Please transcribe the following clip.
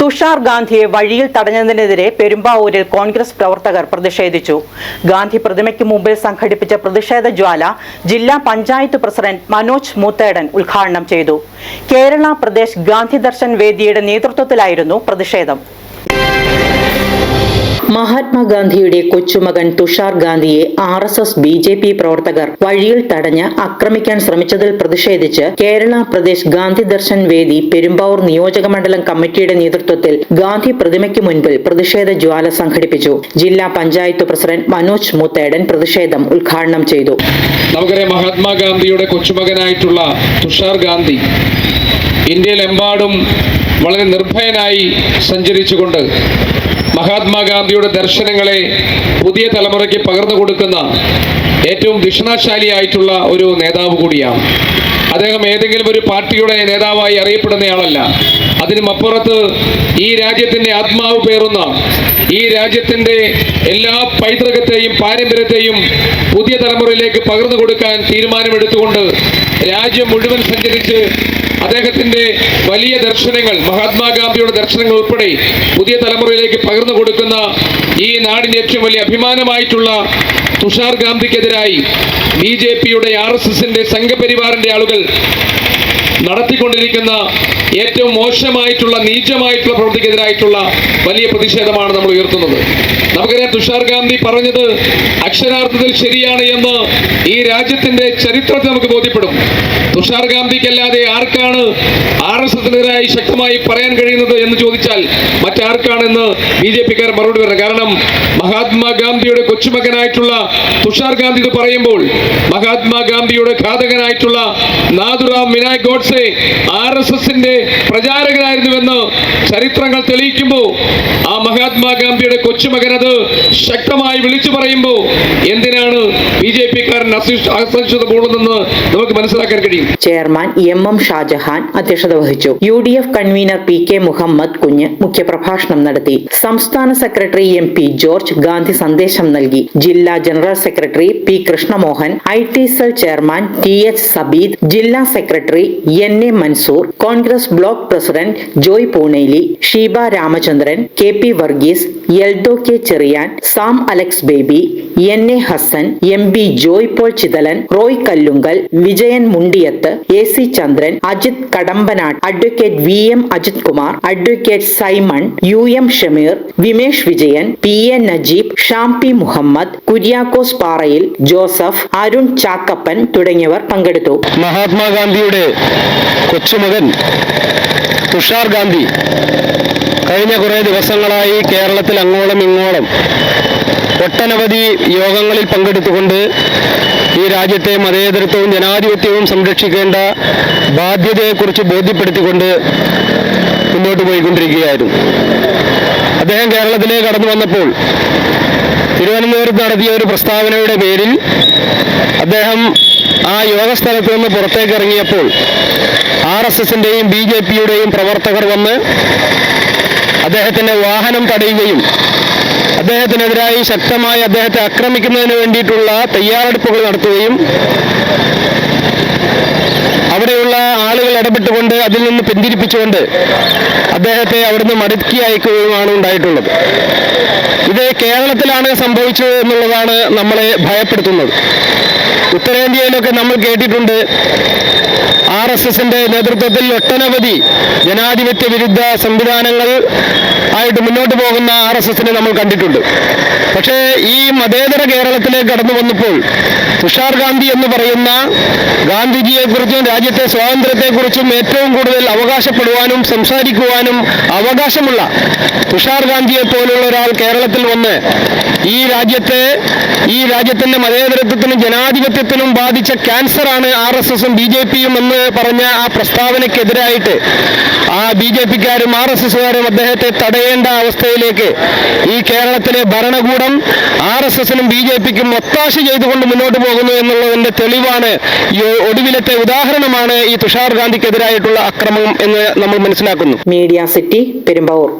തുഷാർ ഗാന്ധിയെ വഴിയിൽ തടഞ്ഞതിനെതിരെ പെരുമ്പാവൂരിൽ കോൺഗ്രസ് പ്രവർത്തകർ പ്രതിഷേധിച്ചു. ഗാന്ധി പ്രതിമയ്ക്ക് മുമ്പിൽ സംഘടിപ്പിച്ച പ്രതിഷേധ ജ്വാല ജില്ലാ പഞ്ചായത്ത് പ്രസിഡന്റ് മനോജ് മൂത്തേടൻ ഉദ്ഘാടനം ചെയ്തു. കേരള പ്രദേശ് ഗാന്ധി ദർശൻ വേദിയുടെ നേതൃത്വത്തിലായിരുന്നു പ്രതിഷേധം. മഹാത്മാഗാന്ധിയുടെ കൊച്ചുമകൻ തുഷാർ ഗാന്ധിയെ R S S B J P പ്രവർത്തകർ വഴിയിൽ തടഞ്ഞ് ആക്രമിക്കാൻ ശ്രമിച്ചതിൽ പ്രതിഷേധിച്ച് കേരള പ്രദേശ് ഗാന്ധി ദർശൻ വേദി പെരുമ്പാവൂർ നിയോജക മണ്ഡലം കമ്മിറ്റിയുടെ നേതൃത്വത്തിൽ ഗാന്ധി പ്രതിമയ്ക്ക് മുൻപിൽ പ്രതിഷേധ ജ്വാല സംഘടിപ്പിച്ചു. ജില്ലാ പഞ്ചായത്ത് പ്രസിഡന്റ് മനോജ് മുത്തേടൻ പ്രതിഷേധം ഉദ്ഘാടനം ചെയ്തു. നമുക്കറിയാം മഹാത്മാഗാന്ധിയുടെ കൊച്ചുമകനായിട്ടുള്ള തുഷാർ ഗാന്ധി ഇന്ത്യയിലെമ്പാടും വളരെ നിർഭയനായി സഞ്ചരിച്ചുകൊണ്ട് മഹാത്മാഗാന്ധിയുടെ ദർശനങ്ങളെ പുതിയ തലമുറയ്ക്ക് പകർന്നു കൊടുക്കുന്ന ഏറ്റവും ദിഷണാശാലിയായിട്ടുള്ള ഒരു നേതാവ് കൂടിയാണ്. അദ്ദേഹം ഏതെങ്കിലും ഒരു പാർട്ടിയുടെ നേതാവായി അറിയപ്പെടുന്നയാളല്ല അതിനും അപ്പുറത്ത് ഈ രാജ്യത്തിന്റെ ആത്മാവ് പേറുന്ന ഈ രാജ്യത്തിന്റെ എല്ലാ പൈതൃകത്തെയും പാരമ്പര്യത്തെയും പുതിയ തലമുറയിലേക്ക് പകർന്നു കൊടുക്കാൻ തീരുമാനമെടുത്തുകൊണ്ട് രാജ്യം മുഴുവൻ സഞ്ചരിച്ച് അദ്ദേഹത്തിന്റെ വലിയ ദർശനങ്ങൾ മഹാത്മാഗാന്ധിയുടെ ദർശനങ്ങൾ ഉൾപ്പെടെ പുതിയ തലമുറയിലേക്ക് പകർന്നു കൊടുക്കുന്ന ഈ നാടിന്റെ ഏറ്റവും വലിയ അഭിമാനമായിട്ടുള്ള തുഷാർ ഗാന്ധിക്കെതിരായി ബി ജെ പിയുടെ ആർ എസ് എസിന്റെ സംഘപരിവാറിന്റെ ആളുകൾ നടത്തിക്കൊണ്ടിരിക്കുന്ന ഏറ്റവും മോശമായിട്ടുള്ള നീചമായിട്ടുള്ള പ്രവൃത്തിക്കെതിരായിട്ടുള്ള വലിയ പ്രതിഷേധമാണ് നമ്മൾ ഉയർത്തുന്നത്. നമുക്കറിയാം തുഷാർ ഗാന്ധി പറഞ്ഞത് അക്ഷരാർത്ഥത്തിൽ ശരിയാണ് എന്ന് ഈ രാജ്യത്തിന്റെ ചരിത്രത്തെ നമുക്ക് ബോധ്യപ്പെടും. തുഷാർ ഗാന്ധിക്കല്ലാതെ ആർക്കാണ് ആർ എസ് എസിനെതിരായി ശക്തമായി പറയാൻ കഴിയുന്നത് എന്ന് ചോദിച്ചാൽ മറ്റാർക്കാണെന്ന് ബി ജെ പിക്കാർ മറുപടി പറഞ്ഞു കാരണം മഹാത്മാഗാന്ധിയുടെ കൊച്ചുമകനായിട്ടുള്ള തുഷാർ ഗാന്ധി ഇത് പറയുമ്പോൾ മഹാത്മാഗാന്ധിയുടെ ഘാതകനായിട്ടുള്ള നാഥുറാം വിനായക് ഗോഡ്സെ ആർ എസ് എസിന്റെ പ്രചാരകനായിരുന്നുവെന്ന് ചരിത്രങ്ങൾ തെളിയിക്കുമ്പോൾ ആ മഹാത്മാഗാന്ധിയുടെ കൊച്ചുമകൻ അത് ശക്തമായി വിളിച്ചു പറയുമ്പോൾ എന്തിനാണ് ബി ജെ പിക്കാരൻ നമുക്ക് മനസ്സിലാക്കാൻ കഴിയും. ചെയർമാൻ എം എം ഷാജഹാൻ അധ്യക്ഷത വഹിച്ചു. U D F convener P K Muhammad Kunju മുഖ്യപ്രഭാഷണം നടത്തി. സംസ്ഥാന secretary M P George Gandhi സന്ദേശം നൽകി. ജില്ലാ general secretary P Krishnamohan I T cell chairman T H Sabeed ജില്ലാ secretary N A Mansoor Congress block president Joy Poonely Sheeba Ramachandran K P Varghese Eldho K Cherian Sam Alex Baby N A Hassan M B Joy Paul Chithalan Roy Kallungal Vijayan Mundiyath A C Chandran Ajith Kadampanad advocate V M Ajith Kumar advocate Simon U M Shameer Vimesh Vijayan P A Najeeb Sham P Muhammad Kuriakose Parayil Joseph Arun Chackappan തുടങ്ങിയവർ പങ്കെടുത്തു. മഹാത്മാഗാന്ധിയുടെ കൊച്ചുമകൻ തുഷാർ ഗാന്ധി. കഴിഞ്ഞ കുറേ ദിവസങ്ങളായി കേരളത്തിൽ അങ്ങോളം ഇങ്ങോളം ഒട്ടനവധി യോഗങ്ങളിൽ പങ്കെടുത്തുകൊണ്ട് ഈ രാജ്യത്തെ മതേതരത്വവും ജനാധിപത്യവും സംരക്ഷിക്കേണ്ട ബാധ്യതയെക്കുറിച്ച് ബോധ്യപ്പെടുത്തിക്കൊണ്ട് മുന്നോട്ട് പോയിക്കൊണ്ടിരിക്കുകയായിരുന്നു. അദ്ദേഹം കേരളത്തിലേക്ക് കടന്നു വന്നപ്പോൾ തിരുവനന്തപുരത്ത് നടത്തിയ ഒരു പ്രസ്താവനയുടെ പേരിൽ അദ്ദേഹം ആ യോഗസ്ഥലത്ത് നിന്ന് പുറത്തേക്ക് ഇറങ്ങിയപ്പോൾ ആർ എസ് എസിന്റെയും ബി ജെ പിയുടെയും പ്രവർത്തകർ വന്ന് അദ്ദേഹത്തിന്റെ വാഹനം തടയുകയും അദ്ദേഹത്തിനെതിരായി ശക്തമായി അദ്ദേഹത്തെ ആക്രമിക്കുന്നതിന് വേണ്ടിയിട്ടുള്ള തയ്യാറെടുപ്പുകൾ നടത്തുകയും അവിടെയുള്ള ആളുകൾ ഇടപെട്ടുകൊണ്ട് അതിൽ നിന്ന് പിന്തിരിപ്പിച്ചുകൊണ്ട് അദ്ദേഹത്തെ അവിടുന്ന് മടക്കി അയക്കുകയുമാണ് ഉണ്ടായിട്ടുള്ളത്. ഇത് കേരളത്തിലാണ് സംഭവിച്ചത് എന്നുള്ളതാണ് നമ്മളെ ഭയപ്പെടുത്തുന്നത്. ഉത്തരേന്ത്യയിലൊക്കെ നമ്മൾ കേട്ടിട്ടുണ്ട്. ആർ എസ് എസിന്റെ നേതൃത്വത്തിൽ ഒട്ടനവധി ജനാധിപത്യ വിരുദ്ധ സംവിധാനങ്ങൾ ആയിട്ട് മുന്നോട്ട് പോകുന്ന ആർ എസ് എസിനെ നമ്മൾ കണ്ടിട്ടുണ്ട്. പക്ഷേ ഈ മതേതര കേരളത്തിലേക്ക് കടന്നു വന്നപ്പോൾ തുഷാർ ഗാന്ധി എന്ന് പറയുന്ന ഗാന്ധിജിയെക്കുറിച്ചും രാജ്യത്തെ സ്വാതന്ത്ര്യത്തെക്കുറിച്ചും ഏറ്റവും കൂടുതൽ അവകാശപ്പെടുവാനും സംസാരിക്കുവാനും അവകാശമുള്ള തുഷാർ ഗാന്ധിയെ പോലുള്ള ഒരാൾ കേരളത്തിൽ വന്ന് ഈ രാജ്യത്തെ ഈ രാജ്യത്തിന്റെ മതേതരത്വത്തിനും ജനാധിപത്യത്തിനും ബാധിച്ച ക്യാൻസറാണ് ആർ എസ് എസും ബി ജെ പിയും എന്ന് പറഞ്ഞ ആ പ്രസ്താവനയ്ക്കെതിരായിട്ട് ആ ബി ജെ പിക്കാരും ആർ എസ് എസുകാരും അദ്ദേഹത്തെ തടയേണ്ട അവസ്ഥയിലേക്ക് ഈ കേരളത്തിലെ ഭരണകൂടം ആർ എസ് എസിനും ബി ജെ പിക്കും ഒത്താശ ചെയ്തുകൊണ്ട് മുന്നോട്ട് പോകുന്നു എന്നുള്ളതിന്റെ തെളിവാണ് ഈ ഒടുവിലത്തെ ഉദാഹരണമാണ് ഈ തുഷാർ ഗാന്ധിക്കെതിരായിട്ടുള്ള അക്രമം എന്ന് നമ്മൾ മനസ്സിലാക്കുന്നു. Media city Perumbavoor.